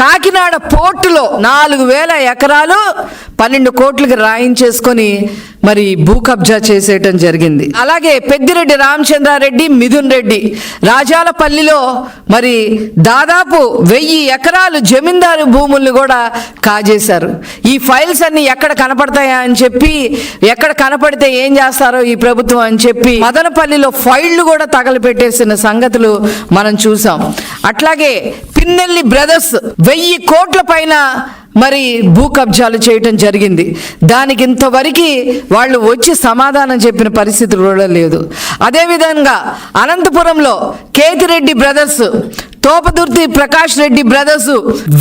కాకినాడ పోర్టులో నాలుగు వేల ఎకరాలు పన్నెండు కోట్లకి రాయించేసుకొని మరి భూ కబ్జా చేసేయటం జరిగింది. అలాగే పెద్దిరెడ్డి రామచంద్రారెడ్డి మిథున్ రెడ్డి రాజాలపల్లిలో మరి దాదాపు వెయ్యి ఎకరాలు జమీందారు భూముల్ని కూడా కాజేశారు. ఈ ఫైల్స్ అన్ని ఎక్కడ కనపడతాయా అని చెప్పి ఎక్కడ కనపడితే ఏం చేస్తారో ఈ ప్రభుత్వం అని చెప్పి మదనపల్లిలో ఫైళ్ళు కూడా తగలపెట్టేసిన సంగతులు మనం చూసాం. అట్లాగే పిన్నెల్లి బ్రదర్స్ వెయ్యి కోట్ల పైన మరి భూ కబ్జాలు చేయటం జరిగింది. దానికి ఇంతవరకు వాళ్ళు వచ్చి సమాధానం చెప్పిన పరిస్థితి కూడా లేదు. అదేవిధంగా అనంతపురంలో కేతిరెడ్డి బ్రదర్స్ తోపదుర్తి ప్రకాష్ రెడ్డి బ్రదర్స్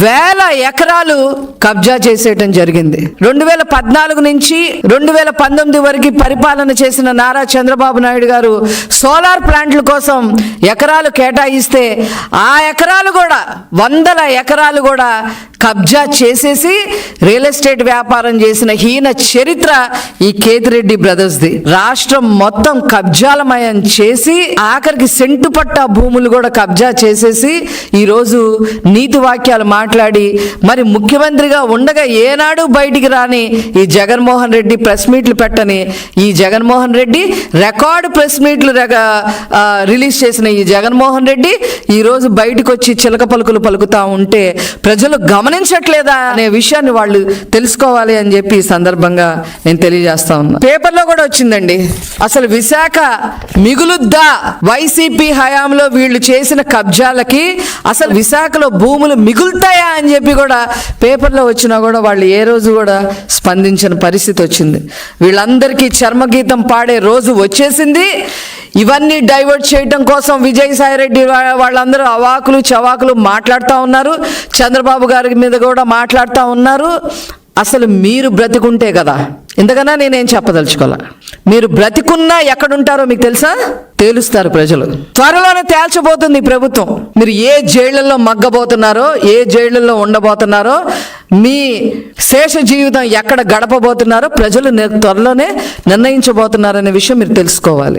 వేల ఎకరాలు కబ్జా చేసేయటం జరిగింది. రెండు వేల పద్నాలుగు నుంచి రెండు వేల పంతొమ్మిది వరకు పరిపాలన చేసిన నారా చంద్రబాబు నాయుడు గారు సోలార్ ప్లాంట్ల కోసం ఎకరాలు కేటాయిస్తే ఆ ఎకరాలు కూడా వందల ఎకరాలు కూడా కబ్జా చేసేసి రియల్ ఎస్టేట్ వ్యాపారం చేసిన హీన చరిత్ర ఈ కేతిరెడ్డి బ్రదర్స్ది. రాష్ట్రం మొత్తం కబ్జాలమయం చేసి ఆఖరికి సెంటు పట్టా భూములు కూడా కబ్జా చేసేసి ఈరోజు నీతి వాక్యాలు మాట్లాడి మరి ముఖ్యమంత్రిగా ఉండగా ఏనాడు బయటికి రాని ఈ జగన్మోహన్ రెడ్డి ప్రెస్ మీట్లు పెట్టని ఈ జగన్మోహన్ రెడ్డి రికార్డు ప్రెస్ మీట్లు రిలీజ్ చేసిన ఈ జగన్మోహన్ రెడ్డి ఈరోజు బయటకు వచ్చి చిలక పలుకులు పలుకుతా ఉంటే ప్రజలు గమనించట్లేదా? అనే విషయాన్ని వాళ్ళు తెలుసుకోవాలి అని చెప్పి ఈ సందర్భంగా నేను తెలియజేస్తా ఉన్నా. పేపర్లో కూడా వచ్చిందండి. అసలు విశాఖ మిగులుద్దా? వైసీపీ హయాంలో వీళ్ళు చేసిన కబ్జాలకి అసలు విశాఖలో భూములు మిగులుతాయా అని చెప్పి కూడా పేపర్లో వచ్చినా కూడా వాళ్ళు ఏ రోజు కూడా స్పందించిన పరిస్థితి వచ్చింది. వీళ్ళందరికీ చర్మగీతం పాడే రోజు వచ్చేసింది. ఇవన్నీ డైవర్ట్ చేయటం కోసం విజయసాయి రెడ్డి వాళ్ళందరూ అవాకులు చవాకులు మాట్లాడుతూ ఉన్నారు. చంద్రబాబు గారి మీద కూడా మాట్లాడుతూ ఉన్నారు. అసలు మీరు బ్రతికుంటే కదా. ఇంతకన్నా నేనేం చెప్పదలుచుకోవాలా మీరు బ్రతికున్నా ఎక్కడుంటారో మీకు తెలుసా? తేలుస్తారు ప్రజలు. త్వరలోనే తేల్చబోతుంది ప్రభుత్వం. మీరు ఏ జైళ్ళలో మగ్గబోతున్నారో ఏ జైళ్ళలో ఉండబోతున్నారో మీ శేష జీవితం ఎక్కడ గడపబోతున్నారో ప్రజలు త్వరలోనే నిర్ణయించబోతున్నారనే విషయం మీరు తెలుసుకోవాలి.